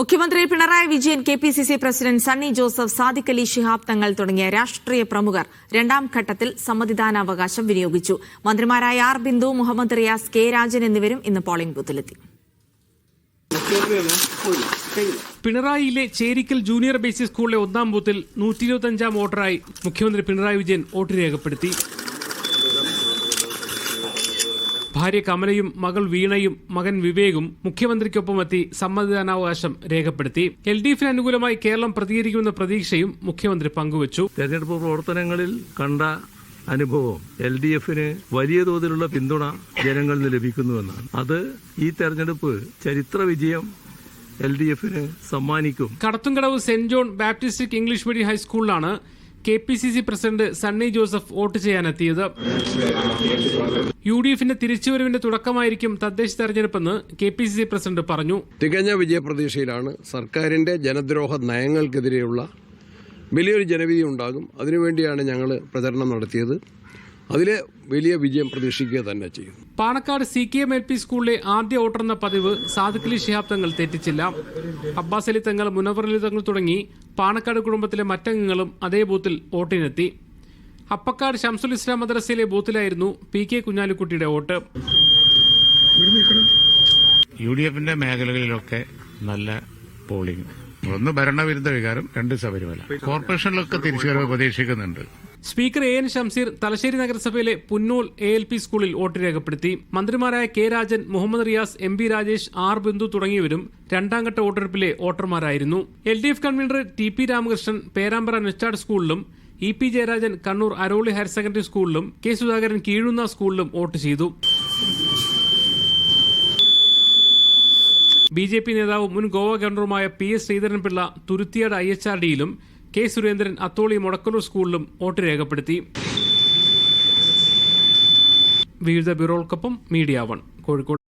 മുഖ്യമന്ത്രി Pinarayi Vijayan K P C C president Sunny Joseph Sadiq Ali Shihab Thangal തുടങ്ങിയ രാഷ്ട്രീയ പ്രമുഖർ രണ്ടാം ഘട്ടത്തിൽ സമ്മതിദാനാവകാശം വിനിയോഗിച്ചു. മന്ത്രിമാരായ ആർ ബിന്ദു മുഹമ്മദ് റിയാസ് കെ രാജൻ എന്നിവരും ഇന്ന് പോളിംഗ് ബൂത്തിലെത്തി. പിണറായിയിലെ ചേരിക്കൽ ജൂനിയർ ബേസിക് സ്കൂളിലെ ഒന്നാം ബൂത്തിൽ നൂറ്റി ഇരുപത്തഞ്ചാം വോട്ടറായി മുഖ്യമന്ത്രി പിണറായി വിജയൻ വോട്ട് രേഖപ്പെടുത്തി. ഭാര്യ കമലയും മകൾ വീണയും മകൻ വിവേകും മുഖ്യമന്ത്രിക്കൊപ്പമെത്തി സമ്മതിദാനാവകാശം രേഖപ്പെടുത്തി. എൽ ഡി എഫിന് അനുകൂലമായി കേരളം പ്രതികരിക്കുമെന്ന പ്രതീക്ഷയും മുഖ്യമന്ത്രി പങ്കുവച്ചു. തെരഞ്ഞെടുപ്പ് പ്രവർത്തനങ്ങളിൽ കണ്ട അനുഭവം എൽ ഡി എഫിന് വലിയ തോതിലുള്ള പിന്തുണ ജനങ്ങളിൽ നിന്ന് ലഭിക്കുന്നുവെന്നാണ്. അത് ഈ തെരഞ്ഞെടുപ്പ് ചരിത്ര വിജയം എൽ ഡി എഫിന് സമ്മാനിക്കും. കടത്തുംകടവ് സെന്റ് ജോൺ ബാപ്റ്റിസ്റ്റിക് English medium ഹൈസ്കൂളിലാണ് K P C C president Sunny Joseph vote ചെയ്യാനെത്തിയത്. U D എഫിന്റെ തിരിച്ചുവരവിന്റെ തുടക്കമായിരിക്കും തദ്ദേശ തെരഞ്ഞെടുപ്പെന്ന് K P C C president പറഞ്ഞു. തികഞ്ഞ വിജയപ്രതീക്ഷയിലാണ് സർക്കാരിന്റെ ജനദ്രോഹ നയങ്ങൾക്കെതിരെയുള്ള വലിയൊരു ജനവിധി ഉണ്ടാകും. അതിനുവേണ്ടിയാണ് ഞങ്ങൾ പ്രചരണം നടത്തിയത്. അതിൽ വലിയ വിജയം പ്രതീക്ഷിക്കുക തന്നെ ചെയ്യും. Panakkad C K M L P school ആദ്യ വോട്ടെന്ന പതിവ് സാദിഖ് അലി ശിഹാബ് തങ്ങൾ തെറ്റിച്ചില്ല. അബ്ബാസ് അലി തങ്ങൾ മുനവർ അലി തങ്ങൾ തുടങ്ങി പാണക്കാട് കുടുംബത്തിലെ മറ്റംഗങ്ങളും അതേ ബൂത്തിൽ വോട്ടിനെത്തി. അപ്പക്കാട് ഷംസുൽ ഇസ്ലാം മദ്രസയിലെ ബൂത്തിലായിരുന്നു പി കെ കുഞ്ഞാലിക്കുട്ടിയുടെ വോട്ട്. യു ഡി എഫിന്റെ മേഖലകളിലൊക്കെ നല്ല പോളിംഗ്. ഒന്ന് ഭരണവിരുദ്ധ വികാരം രണ്ട് ശബരിമല. കോർപ്പറേഷനിലൊക്കെ തിരിച്ചുവരവ് പ്രതീക്ഷിക്കുന്നുണ്ട്. Speaker A N Shamseer Thalassery നഗരസഭയിലെ പുന്നൂൽ എ എൽ പി സ്കൂളിൽ വോട്ട് രേഖപ്പെടുത്തി. മന്ത്രിമാരായ K Rajan Muhammad Riyas M P Rajesh R Bindu തുടങ്ങിയവരും രണ്ടാംഘട്ട വോട്ടെടുപ്പിലെ വോട്ടർമാരായിരുന്നു. L D F convener T P Ramakrishnan Perambra നെസ്റ്റാഡ് സ്കൂളിലും E P Jayarajan Kannur Aroli higher secondary സ്കൂളിലും K Sudhakaran Keezhunna സ്കൂളിലും വോട്ട് ചെയ്തു. ബി ജെ പി നേതാവും മുൻ Goa ഗവർണറുമായ P S Sreedharan Pillai Thuruthiyad I H R ഡിയിലും K Surendran Atholi Mudakkaloor സ്കൂളിലും വോട്ട് രേഖപ്പെടുത്തി. വിവിധ ബ്യൂറോകൾക്കൊപ്പം മീഡിയ വൺ കോഴിക്കോട്.